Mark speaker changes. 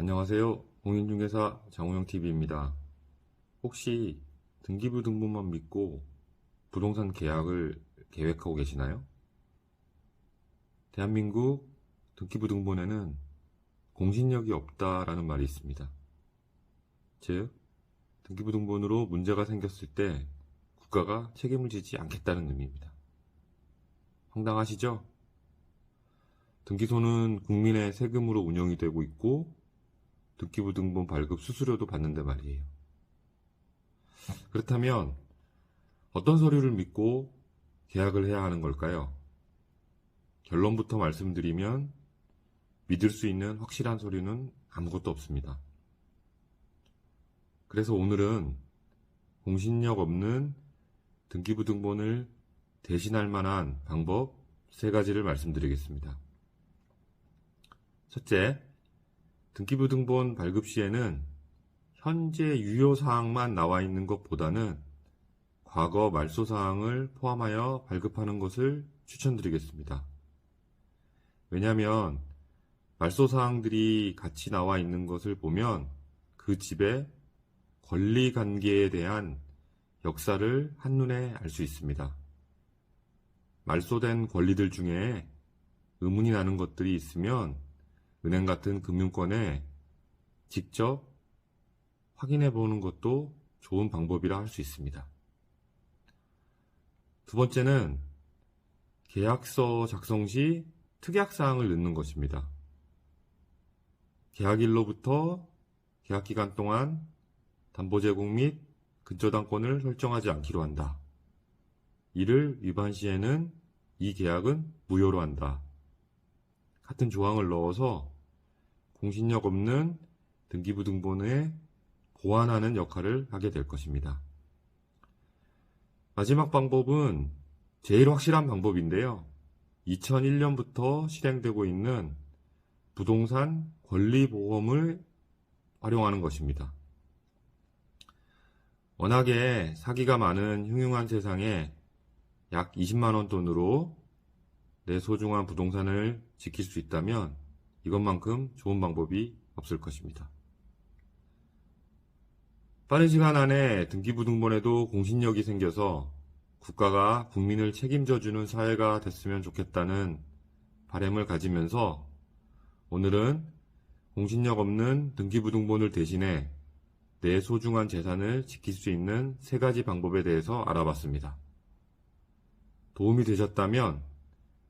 Speaker 1: 안녕하세요. 공인중개사 장우영TV입니다. 혹시 등기부 등본만 믿고 부동산 계약을 계획하고 계시나요? 대한민국 등기부 등본에는 공신력이 없다라는 말이 있습니다. 즉, 등기부 등본으로 문제가 생겼을 때 국가가 책임을 지지 않겠다는 의미입니다. 황당하시죠? 등기소는 국민의 세금으로 운영이 되고 있고 등기부 등본 발급 수수료도 받는데 말이에요. 그렇다면 어떤 서류를 믿고 계약을 해야 하는 걸까요? 결론부터 말씀드리면 믿을 수 있는 확실한 서류는 아무것도 없습니다. 그래서 오늘은 공신력 없는 등기부 등본을 대신할 만한 방법 세 가지를 말씀드리겠습니다. 첫째, 등기부 등본 발급 시에는 현재 유효 사항만 나와 있는 것보다는 과거 말소 사항을 포함하여 발급하는 것을 추천드리겠습니다. 왜냐하면 말소 사항들이 같이 나와 있는 것을 보면 그 집의 권리 관계에 대한 역사를 한눈에 알 수 있습니다. 말소된 권리들 중에 의문이 나는 것들이 있으면 은행 같은 금융권에 직접 확인해 보는 것도 좋은 방법이라 할 수 있습니다. 두 번째는 계약서 작성 시 특약사항을 넣는 것입니다. 계약일로부터 계약기간 동안 담보 제공 및 근저당권을 설정하지 않기로 한다. 이를 위반 시에는 이 계약은 무효로 한다. 같은 조항을 넣어서 공신력 없는 등기부 등본에 보완하는 역할을 하게 될 것입니다. 마지막 방법은 제일 확실한 방법인데요. 2001년부터 실행되고 있는 부동산 권리보험을 활용하는 것입니다. 워낙에 사기가 많은 흉흉한 세상에 약 20만원 돈으로 내 소중한 부동산을 지킬 수 있다면 이것만큼 좋은 방법이 없을 것입니다. 빠른 시간 안에 등기부 등본에도 공신력이 생겨서 국가가 국민을 책임져주는 사회가 됐으면 좋겠다는 바램을 가지면서 오늘은 공신력 없는 등기부 등본을 대신해 내 소중한 재산을 지킬 수 있는 세 가지 방법에 대해서 알아봤습니다. 도움이 되셨다면